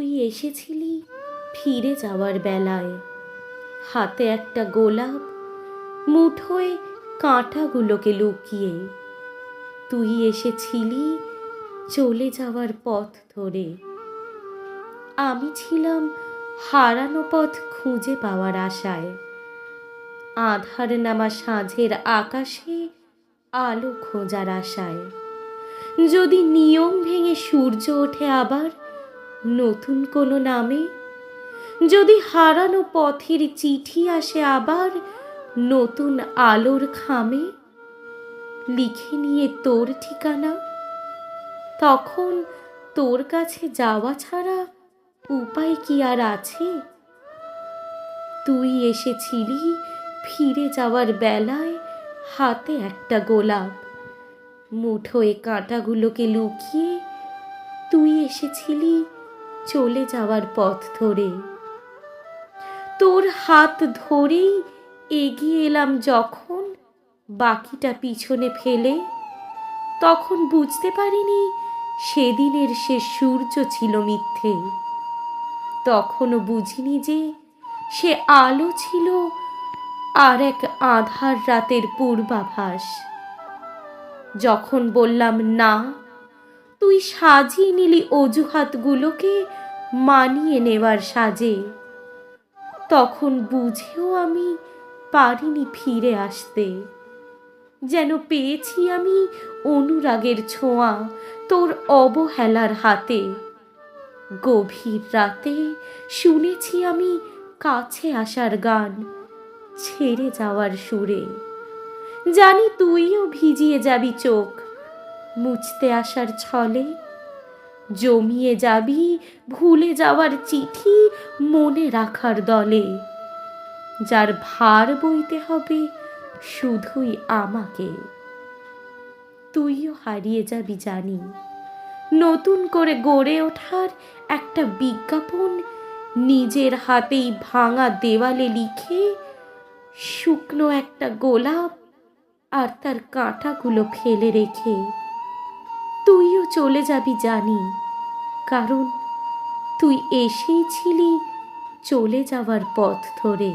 এসেছিলি ফিরে যাওয়ার বেলায়। হাতে একটা গোলাপ, মুঠোয় কাঁটাগুলোকে লুকিয়ে। তুই এসেছিলি চলে যাওয়ার পথ ধরে। আমি ছিলাম হারানো পথ খুঁজে পাওয়ার আশায়। আধার নামা সাঁঝের আকাশে আলো খোঁজার আশায়। যদি নিয়ম ভেঙে সূর্য ওঠে আবার নতুন কোনো নামে? যদি হারানো পথের চিঠি আসে আবার নতুন আলোর খামে? লিখে নিয়ে তোর ঠিকানা? তখন তোর কাছে যাওয়া ছাড়া উপায় কি আর আছে? তুই এসেছিলি ফিরে যাওয়ার বেলায় হাতে একটা গোলাপ। মুঠোয় কাঁটাগুলোকে লুকিয়ে তুই এসেছিলি চলে যাওয়ার পথ ধরে। তোর হাত ধরেই এগিয়ে এলাম যখন বাকিটা পিছনে ফেলে। তখন বুঝতে পারিনি সেদিনের সে সূর্য ছিল মিথ্যে। তখনও বুঝিনি যে সে আলো ছিল আর এক আধার রাতের পূর্বাভাস। যখন বললাম, না তুই সাজিয়ে নিলি অজুহাতগুলোকে মানিয়ে নেওয়ার সাজে। তখন বুঝেও আমি পারিনি ফিরে আসতে। যেন পেয়েছি আমি অনুরাগের ছোঁয়া তোর অবহেলার হাতে। গভীর রাতে শুনেছি আমি কাছে আসার গান ছেড়ে যাওয়ার সুরে। জানি তুইও ভিজিয়ে যাবি চোখ মুছতে আসার ছলে। জমিয়ে যাবি ভুলে যাওয়ার চিঠি মনে রাখার দলে। যার ভার বইতে হবে শুধুই আমাকে। তুইও হারিয়ে যাবি জানি। নতুন করে গড়ে ওঠার একটা বিজ্ঞাপন নিজের হাতেই ভাঙা দেওয়ালে লিখে শুকনো একটা গোলাপ আর তার কাঁটাগুলো ফেলে রেখে। তুইও চলে যাবি জানি। কারণ তুই এসেই ছিলি চলে যাওয়ার পথ ধরে।